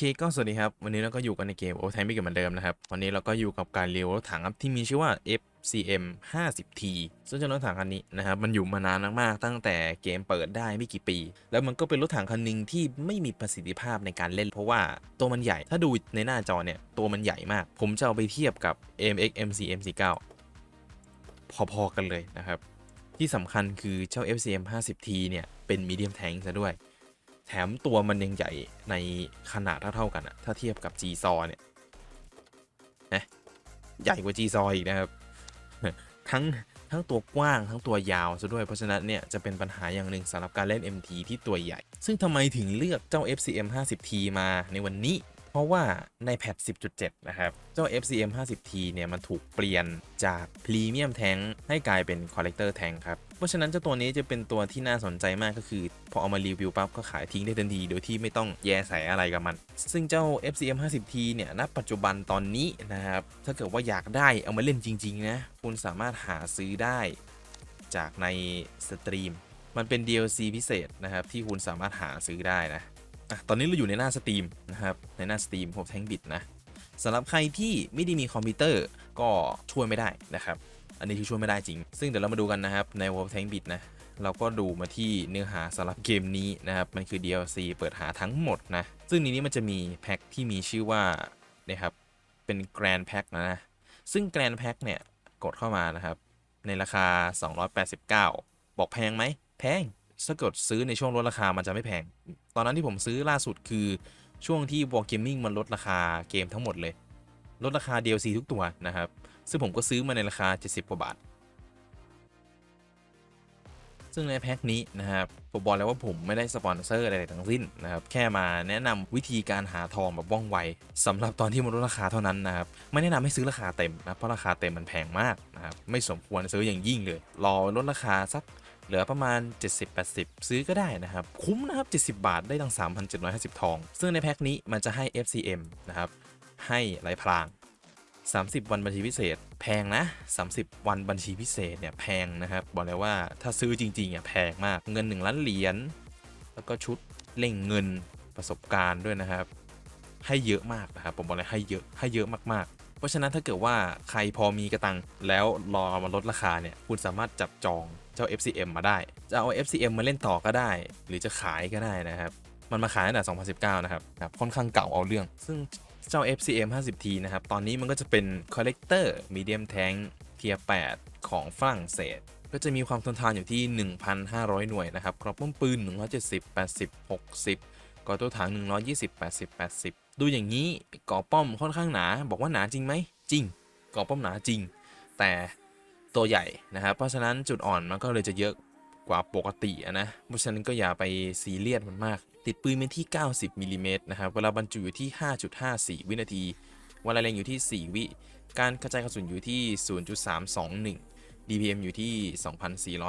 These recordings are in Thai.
โอเคก็สวัสดีครับ วันนี้เราก็อยู่กันในเกมโอท i มิกเหมือนเดิมนะครับ วันนี้เราก็อยู่กับการเรียวรถถังครับที่มีชื่อว่า FCM 50T ซึ่งเจ้ารถถังคันนี้นะครับมันอยู่มานานมากๆตั้งแต่เกมเปิดได้ไม่กี่ปี แล้วมันก็เป็นรถถังคันหนึ่งที่ไม่มีประสิทธิภาพในการเล่น เพราะว่าตัวมันใหญ่ถ้าดูในหน้าจอเนี่ยตัวมันใหญ่มาก ผมจะเอาไปเทียบกับ MX MC MC9 พอๆกันเลยนะครับที่สำคัญคือเจ้า FCM 50T เนี่ยเป็นมีเดียมแทงซะด้วย แถมตัวมันยังใหญ่ในขนาดเท่าๆกันอะถ้าเทียบกับ G ซอเนี่ยนะใหญ่กว่า G ซออีกนะครับ ทั้งทั้งตัวกว้างทั้งตัวยาวซะด้วยเพราะฉะนั้นเนี่ยจะเป็นปัญหาอย่างหนึ่งสำหรับการเล่น MT ที่ตัวใหญ่ ซึ่งทำไมถึงเลือกเจ้า FCM 50T มาในวันนี้ เพราะว่าในแพท10.7 นะครับ เจ้า FCM 50T เนี่ยมันถูกเปลี่ยนจากพรีเมียมแทงให้กลายเป็นคอลเลกเตอร์แทงครับ เพราะฉะนั้นเจ้าตัวนี้จะเป็นตัวที่น่าสนใจมากก็คือ พอเอามารีวิวปั๊บก็ขายทิ้งได้ทันทีโดยที่ไม่ต้องแยแสอะไรกับมัน ซึ่งเจ้า FCM 50T เนี่ยณปัจจุบันตอนนี้นะครับถ้าเกิดว่าอยากได้เอามาเล่นจริงๆนะคุณสามารถหาซื้อได้จากในสตรีมมันเป็น DLC พิเศษนะครับที่คุณสามารถหาซื้อได้นะอะตอนนี้เราอยู่ในหน้าสตรีมนะครับในหน้าสตรีมผมแทงบิดนะสำหรับใครที่ไม่ได้มีคอมพิวเตอร์ก็ช่วยไม่ได้นะครับ อันนี้คือช่วยไม่ได้จริง ซึ่งเดี๋ยวเรามาดูกันนะครับใน World Tank Bit นะเราก็ดูมาที่เนื้อหาสำหรับเกมนี้นะครับ มันคือ DLC เปิดหาทั้งหมดนะ ซึ่งในนี้มันจะมีแพ็คที่มีชื่อว่าเนี่ยครับ เป็น Grand Pack นะนะ ซึ่ง Grand Pack เนี่ย กดเข้ามานะครับ ในราคา 289 บอกแพงไหม แพงถ้าเกิดซื้อในช่วงลดราคามันจะไม่แพง ตอนนั้นที่ผมซื้อล่าสุดคือช่วงที่ War Gaming มันลดราคาเกมทั้งหมดเลย ลดราคา DLC ทุกตัวนะครับ ซึ่งผมก็ซื้อมาในราคา 70 กว่าบาท ซึ่งในแพ็คนี้นะครับผมบอกแล้วว่าผมไม่ได้สปอนเซอร์อะไรทั้งสิ้นนะครับ แค่มาแนะนำวิธีการหาทองแบบว่องไวสำหรับตอนที่มันลดราคาเท่านั้นนะครับ ไม่แนะนำให้ซื้อราคาเต็มนะเพราะราคาเต็มมันแพงมากนะครับ ไม่สมควรซื้ออย่างยิ่งเลย รอลดราคาสักเหลือประมาณ 70-80 ซื้อก็ได้นะครับ คุ้มนะครับ 70 บาทได้ตั้ง 3,750 ทอง ซึ่งในแพ็คนี้มันจะให้ FCM นะครับ ให้ไหลพราง 30 วันบัญชีพิเศษ แพงนะ 30 วันบัญชีพิเศษเนี่ยแพงนะครับ บอกเลยว่าถ้าซื้อจริงๆอะแพงมากเงิน 1 ล้านเหรียญแล้วก็ชุดเล่งเงินประสบการณ์ด้วยนะครับ ให้เยอะมากนะครับผมบอกเลยให้เยอะให้เยอะมากๆ เพราะฉะนั้นถ้าเกิดว่าใครพอมีกระตังแล้วรอมาลดราคาเนี่ยคุณสามารถจับจองเจ้า FCM มาได้ จะเอา FCM มาเล่นต่อก็ได้ หรือจะขายก็ได้นะครับมันมาขายตั้งแต่2019 นะครับครับค่อนข้างเก่าเอาเรื่อง ซึ่ง เจ้า FCM 50T นะครับ ตอนนี้มันก็จะเป็น Collector Medium Tank Tier 8ของฝรั่งเศส ก็จะมีความทนทานอยู่ที่ 1,500 หน่วยนะครับกรอบป้อมปืน 170 80 60ก่อตัวถัง 120 80 80 ดูอย่างนี้ก่อป้อมค่อนข้างหนา บอกว่าหนาจริงไหม จริง ก่อป้อมหนาจริง แต่ตัวใหญ่นะครับ เพราะฉะนั้นจุดอ่อนมันก็เลยจะเยอะ กว่าปกติอะนะ เพราะฉะนั้นก็อย่าไปซีเรียสมันมาก ติดปืนเป็นที่ 90มิลลิเมตรนะครับ เวลาบรรจุอยู่ที่ 5.54 วินาที เวลาเล็งอยู่ที่ 4 วิ การกระจายกระสุนอยู่ที่ 0.321 DPM อยู่ที่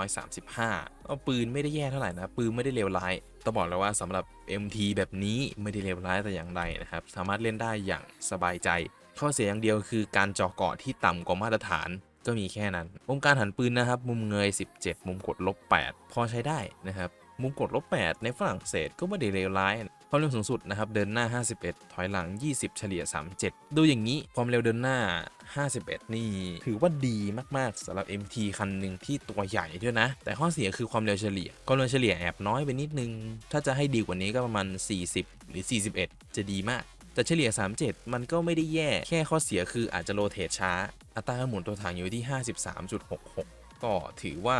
2,435ก็ปืนไม่ได้แย่เท่าไหร่นะ ปืนไม่ได้เลวร้าย ต้องบอกเลยว่าสำหรับ MT แบบนี้ไม่ได้เลวร้ายแต่อย่างใดนะครับ สามารถเล่นได้อย่างสบายใจ ข้อเสียอย่างเดียวคือการเจาะเกาะที่ต่ำกว่ามาตรฐาน ก็มีแค่นั้น มุมการหันปืนนะครับ มุมเงย 17 มุมกดลบ 8 พอใช้ได้นะครับ มุมกดลบ 8 ในฝรั่งเศสก็ไม่ได้เลวร้ายความเร็วสูงสุดนะครับ เดินหน้า 51 ถอยหลัง 20 เฉลี่ย 37 ดูอย่างนี้ความเร็วเดินหน้า 51 นี่ ถือว่าดีมาก ๆสำหรับ MT คันหนึ่งที่ตัวใหญ่ด้วยนะ แต่ข้อเสียคือความเร็วเฉลี่ยความเร็วเฉลี่ยแอบน้อยไปนิดนึง ถ้าจะให้ดีกว่านี้ก็ประมาณ 40 หรือ 41 จะดีมากแต่เฉลี่ย 37 มันก็ไม่ได้แย่ แค่ข้อเสียคืออาจจะโรเทตช้า อัตราการหมุนตัวถังอยู่ที่ 53.66 ก็ถือว่า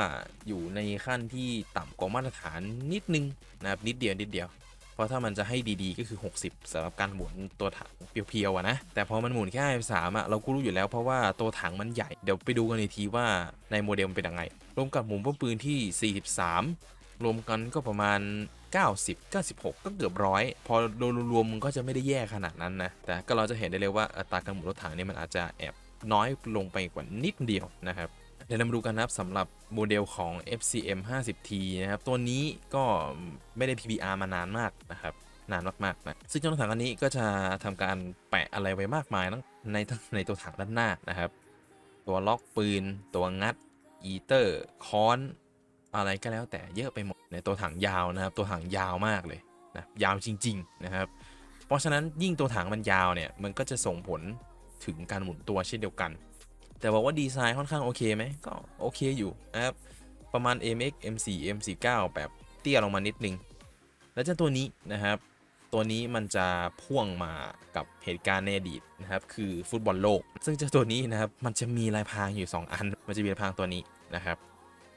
อยู่ในขั้นที่ต่ำกว่ามาตรฐานนิดนึงนะครับนิดเดียวนิดเดียว เพราะถ้ามันจะให้ดีๆก็คือ 60สำหรับการหมุนตัวถังเพียวๆอะนะ แต่พอมันหมุนแค่53อะเราก็รู้อยู่แล้วเพราะว่าตัวถังมันใหญ่ เดี๋ยวไปดูกันอีกทีว่าในโมเดลมันเป็นยังไง รวมกับหมุนป้อมปืนที่ 43 รวมกันก็ประมาณ90 96 ก็เกือบร้อยพอโดยรวมๆมันก็จะไม่ได้แย่ขนาดนั้นนะ แต่ก็เราจะเห็นได้เลยว่าอัตราการหมุนรถถังนี่มันอาจจะแอบ น้อยลงไปกว่านิดเดียวนะครับเดี๋ยวเรามาดูกันนะครับสำหรับโมเดลของ FCM 50T นะครับ ตัวนี้ก็ไม่ได้ PBR มานานมากนะครับ นานมากๆนะ ซึ่งเจ้าถถังอันนี้ก็จะทำการแปะอะไรไว้มากมายทั้งในในตัวถังด้านหน้านะครับ ตัวล็อกปืน ตัวงัด อีเตอร์ ค้อน อะไรก็แล้วแต่เยอะไปหมดในตัวถังยาวนะครับ ตัวถังยาวมากเลยนะ ยาวจริง ๆ นะครับ เพราะฉะนั้นยิ่งตัวถังมันยาวเนี่ย มันก็จะส่งผล ถึงการหมุนตัวเช่นเดียวกัน แต่บอกว่าดีไซน์ค่อนข้างโอเคไหมก็โอเคอยู่นะครับประมาณ MX M4 M49 แบบเตี้ยลงมานิดนึง แล้วเจ้าตัวนี้นะครับ ตัวนี้มันจะพ่วงมากับเหตุการณ์ในอดีตนะครับ คือฟุตบอลโลก ซึ่งเจ้าตัวนี้นะครับ มันจะมีลายพรางอยู่ 2 อัน มันจะมีลายพรางตัวนี้นะครับ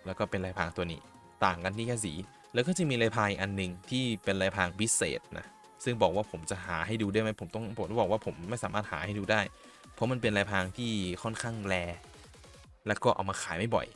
แล้วก็เป็นลายพรางตัวนี้ ต่างกันที่แค่สี แล้วก็จะมีลายพรางอีกอันหนึ่งที่เป็นลายพรางพิเศษนะ ซึ่งบอกว่าผมจะหาให้ดูได้ไหมผมต้องผมต้องบอกว่าผมไม่สามารถหาให้ดูได้ เพราะมันเป็นลายพรางที่ค่อนข้างแรแล้วก็เอามาขายไม่บ่อย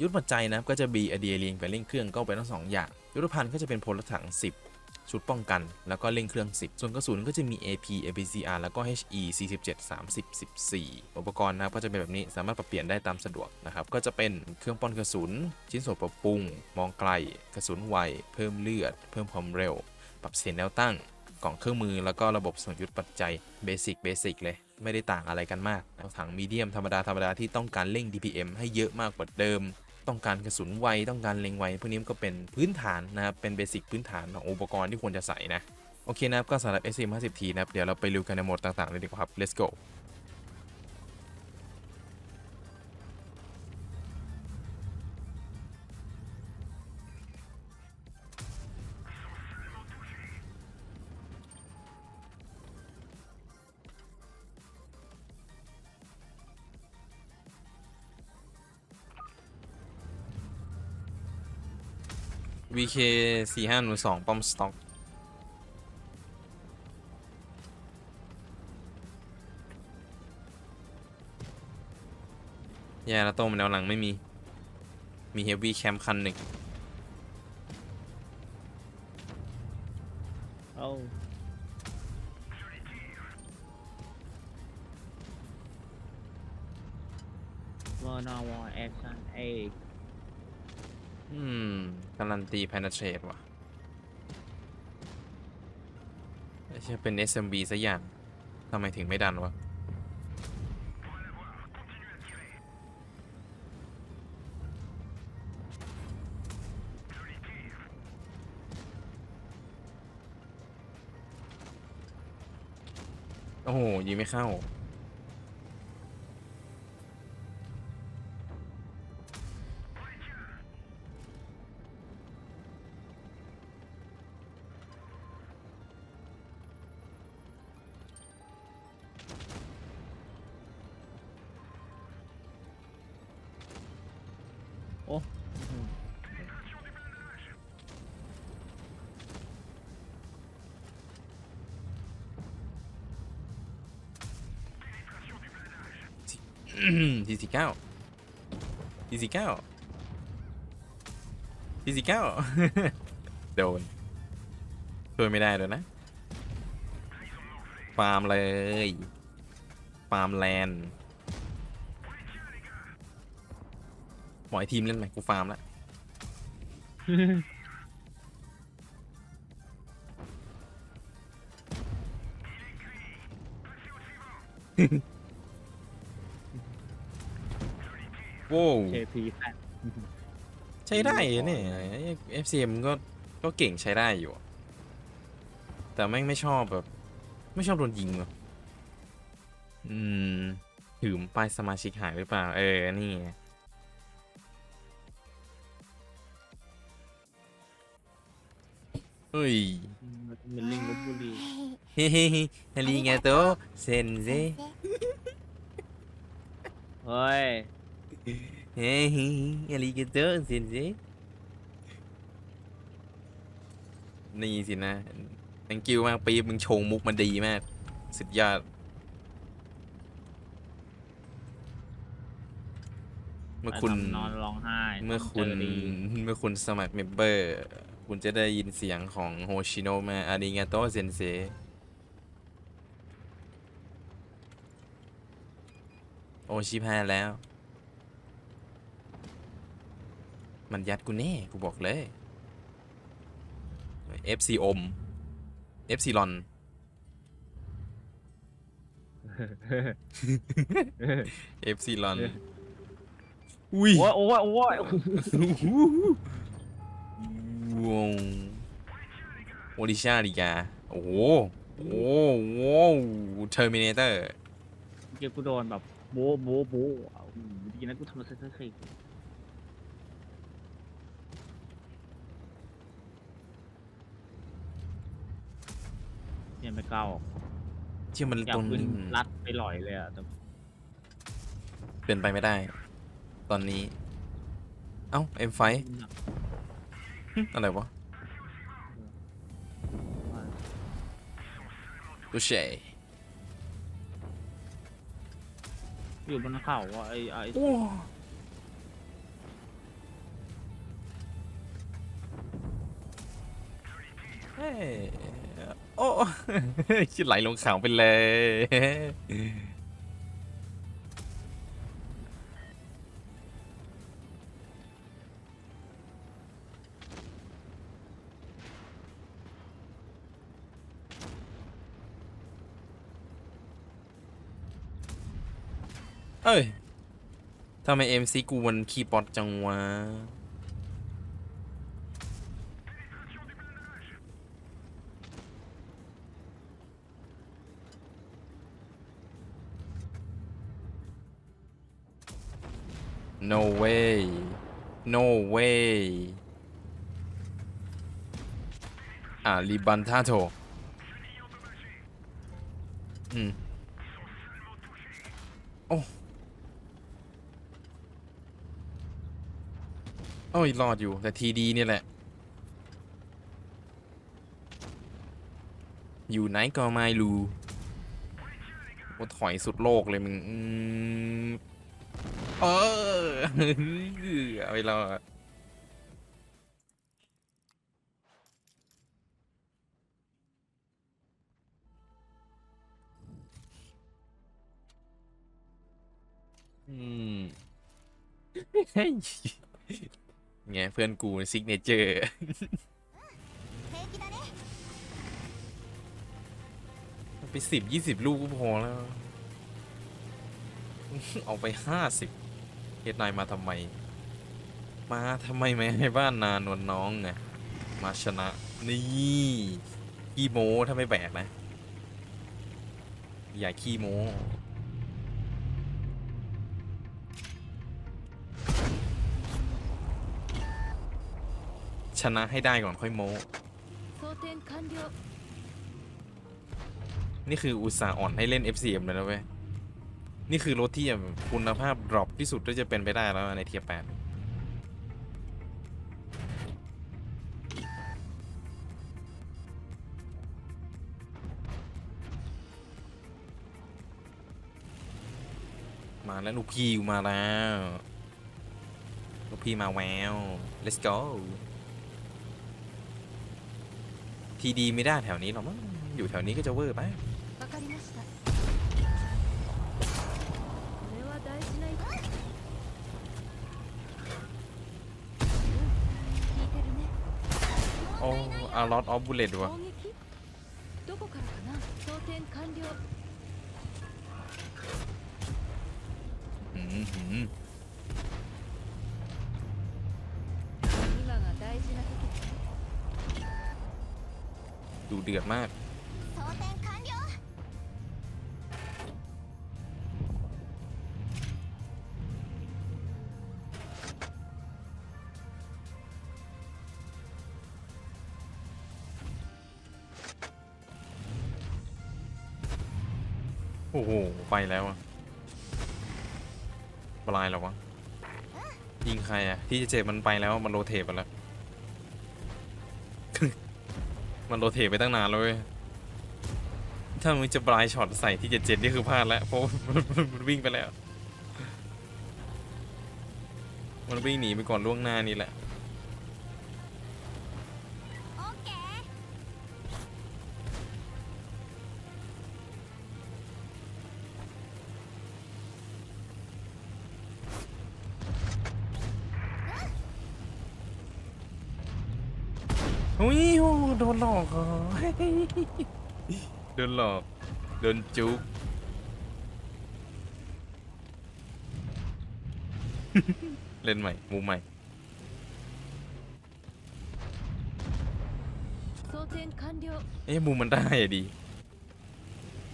ยุทธปัจจัยนะครับก็จะมีอเดียเรียงกับเร่งเครื่องก็เป็นทั้งสองอย่าง ยุทธภัณฑ์ก็จะเป็นพลถัง 10 ชุดป้องกัน แล้วก็เร่งเครื่อง 10 ส่วนกระสุนก็จะมี AP APCR แล้วก็ HE 47 30 14 อุปกรณ์นะครับก็จะเป็นแบบนี้สามารถปรับเปลี่ยนได้ตามสะดวกนะครับก็จะเป็นเครื่องป้อนกระสุน ชิ้นส่วนปรับปรุง มองไกล กระสุนไว เพิ่มเลือด เพิ่มความเร็ว ปรับเสียงแนวตั้งกล่องเครื่องมือแล้วก็ระบบส่งยุทธปัจจัยเบสิกเบสิกเลย ไม่ได้ต่างอะไรกันมากแล้วถังมีเดียมธรรมดาธรรมดาที่ต้องการเร่ง DPM ให้เยอะมากกว่าเดิม ต้องการกระสุนไวต้องการเล็งไวพวกนี้ก็เป็นพื้นฐานนะครับเป็นเบสิกพื้นฐานของอุปกรณ์ที่ควรจะใส่นะโอเคนะครับก็สำหรับ SM 50T นะครับเดี๋ยวเราไปรูกันในโหมดต่างๆเลยดีกว่าครับ let's go VK 4512ป้อมสต็อกแย่แล้วโต้มแนวหลังไม่มี มีเฮฟวี่แคมป์คันหนึ่งโอ้วอนอวอแอคชั่นเอ อืมการันตี penetrate ว่ะไม่ใช่เป็น SMB ซะอย่างทำไมถึงไม่ดันวะโอ้โหยิงไม่เข้า ทีสี่เก้าทีสี่เก้าทีสี่เก้าโดนช่วยไม่ได้เลยนะฟาร์มเลยฟาร์มแลนด์หมอยทีมเล่นไหมกูฟาร์มแล้ว โว้วเคพีแปดใช้ได้เนี่ย FCM ก็ก็เก่งใช้ได้อยู่แต่แม่งไม่ชอบแบบ ไม่ชอบโดนยิงว่ะอืมถืมป้ายสมาชิกหายหรือเปล่า เออ นี่ไงเฮ้ยมันลิงลบบุรีเฮ้เฮ้เฮ้อาริงาโตเซนเซ เฮ้ย เฮ้เฮ้อาริงาโตเซนเซนี่สินะ thank you มากปีบมึงชงมุกมันดีมาก สุดยอด เมื่อคุณทำนอนร้องไห้เมื่อคุณจดีเมื่อคุณสมัครเมมเบอร์ คุณจะได้ยินเสียงของโฮชิโนะมาอาริงาโตเซนเซโอชิพายแล้ว มันยัดกูแน่กูบอกเลย FC อม FC ลอน FC ลอน อุ้ย โอ้ยโอ้ยโอ้ยวงโอริชาดิกา โอ้โห โอ้โหเทอร์มินเตอร์เมื่อกี้กูโดนแบบโบ๊ะโบ๊ะโบ๊ะอะอืมดีนะกูทำมาเซ็ตเซ็ เนี่ยไม่กล้าออกเชื่อมันอยาตกรงขึ้นรัดไปหลอยเลยอะแต่เป็นไปไม่ได้ ตอนนี้ เอ้าเอ็มไฟอะไรวะดูเชยอยู่บนเขาอะไอ้ไอ้โอ้ ฮ้ยโอ้ชิดไหลลงเขาไปเลย เอ้ยทำไมเอ็มซีกูมันคีย์บอร์ดจังวะ no way no way อ่าลิบันทาโตอืมโอ้โอ้ยรอดอยู่แต่ทีดีนี่แหละ อยู่ไหนก็ไม่รู้ว่าถอยสุดโลกเลยมึงอืม เออเอาไปราอืมเฮ้ยไงเพื่อนกูซิกเนเจอร์ ไปสิบยี่สิบลูกก็พอแล้ว เอาไปห้าสิบ สนายมาทำไม มาทำไมไม่ให้บ้านนานวลน้องไงมาชนะ นี่ขี้โม้ถ้าไม่แบกนะ อย่าขี้โม้ชนะให้ได้ก่อนค่อยโม้ นี่คืออุตส่าห์อ่อนให้เล่น FCM เลยนะเว้ย นี่คือรถที่คุณภาพดรอปที่สุดที่จะเป็นไปได้แล้วในเทียแปดมาแล้วลูกพี่มาแล้วลูกพี่มาแวว let's go ทีดีไม่ได้แถวนี้หรอกมั้งอยู่แถวนี้ก็จะเวอร์ไป a lot of bullet วะอืมหืดูเดือดมาก อ้โห ไปแล้วอะปลายแล้ววะ ยิงใครอะที่เจมันไปแล้วมันโรเทตไปแล้ว มันโรเทตไปตั้งนานแล้วเว้ยถ้ามึงจะปลายช็อตใส่ที่เจ็ดเจ็ดนี่คือพลาดแล้ว เพราะมันวิ่งไปแล้ว มันวิ่งหนีไปก่อนล่วงหน้านี่แหละ อุ้ยโอ้โดนหลอกเหรอ โดนหลอก โดนจุก เล่นใหม่ มุมใหม่ 装填完了 เอ๊ะมุมมันได้อะดี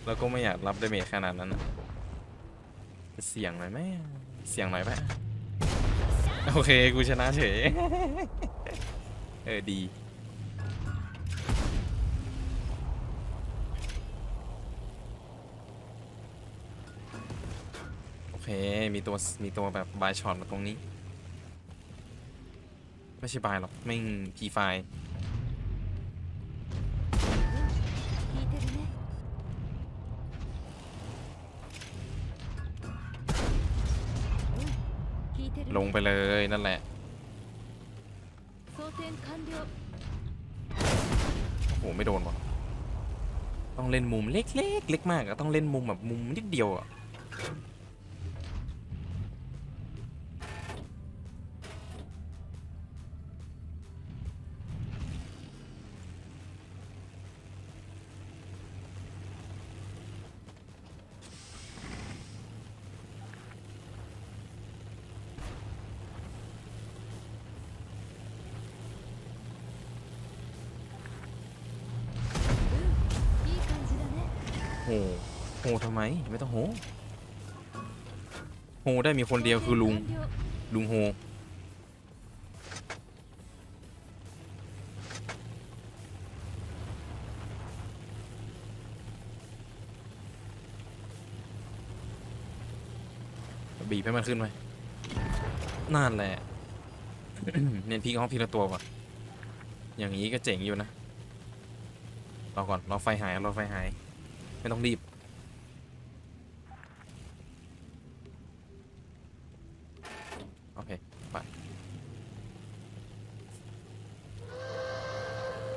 แล้วก็ไม่อยากรับดาเมจขนาดนั้นอะจะเสี่ยงหน่อยไหมเสี่ยงหน่อยปะโอเค กูชนะเฉย เออ ดี เค มีตัว มีตัวแบบบายช็อตมาตรงนี้ ไม่ใช่บายหรอกไม่พีไฟลงไปเลยนั่นแหละโอ้โห ไม่โดนวะต้องเล่นมุมเล็กๆเล็กมากอะต้องเล่นมุมแบบมุมนิดเดียวอะ โหทำไม ไม่ต้องโหโหได้มีคนเดียวคือลุง ลุงโหบีบให้มันขึ้นไหมนั่นแหละ เน้นพีกออฟทีละตัวก่ออย่างนี้ก็เจ๋งอยู่นะ รอก่อน รอไฟหาย รอไฟหาย ไม่ต้องรีบ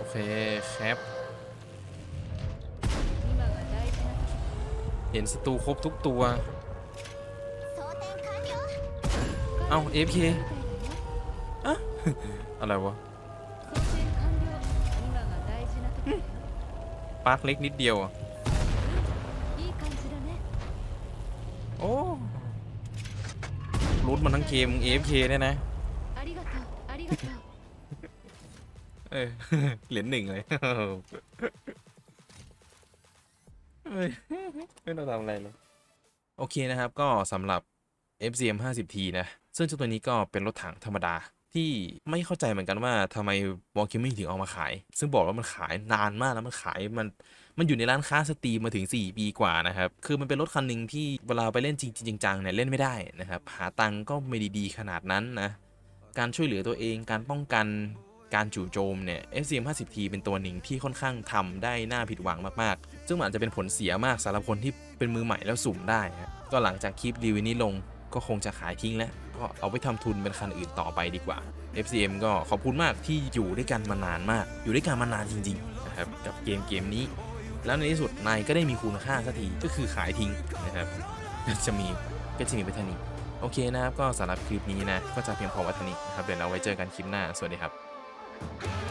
เคครัเห็นศัตรูครบทุกตัว เอา AFK อะอะไรวะปาร์คเล็กนิดเดียวโอ้ลุ้มันทั้งเกม AFK เนี่ยนะ ออเหรียญหนึ่งเลยไม่ต้องทำอะไรเลย โอเคนะครับก็สำหรับ FCM 50T นะ ซึ่งเจ้าตัวนี้ก็เป็นรถถังธรรมดาที่ไม่เข้าใจเหมือนกันว่าทำไม w a l k i m i n g ถึงเอามาขาย ซึ่งบอกว่ามันขายนานมากแล้วมันขายมันมันอยู่ในร้านค้าสตรีมมาถึง 4 ปีกว่านะครับ คือมันเป็นรถคันหนึ่งที่เวลาไปเล่นจริงๆจังๆเนี่ยเล่นไม่ได้นะครับ หาตังก็ไม่ด้ดีขนาดนั้นนะ การช่วยเหลือตัวเอง การป้องกัน การจู่โจมเนี่ย FCM 50T เป็นตัวหนึ่งที่ค่อนข้างทำได้น่าผิดหวังมากๆ ซึ่งอาจจะเป็นผลเสียมากสำหรับคนที่เป็นมือใหม่แล้วสุ่มได้ครับก็หลังจากคลิปรีวิวนี้ลงก็คงจะขายทิ้งแล้ว ก็เอาไปทำทุนเป็นคันอื่นต่อไปดีกว่า FCM ก็ขอบคุณมากที่อยู่ด้วยกันมานานมาก อยู่ด้วยกันมานานจริงๆนะครับกับเกมเกมนี้ แล้วในที่สุดนายก็ได้มีคุณค่าสักทีก็คือขายทิ้งนะครับก็จะมีก็จะมีไปทานี้โอเคนะครับ ก็สำหรับคลิปนี้นะ ก็จะเพียงพอวัฒนี้นะครับ เดี๋ยวเราไว้เจอกันคลิปหน้า สวัสดีครับ Go!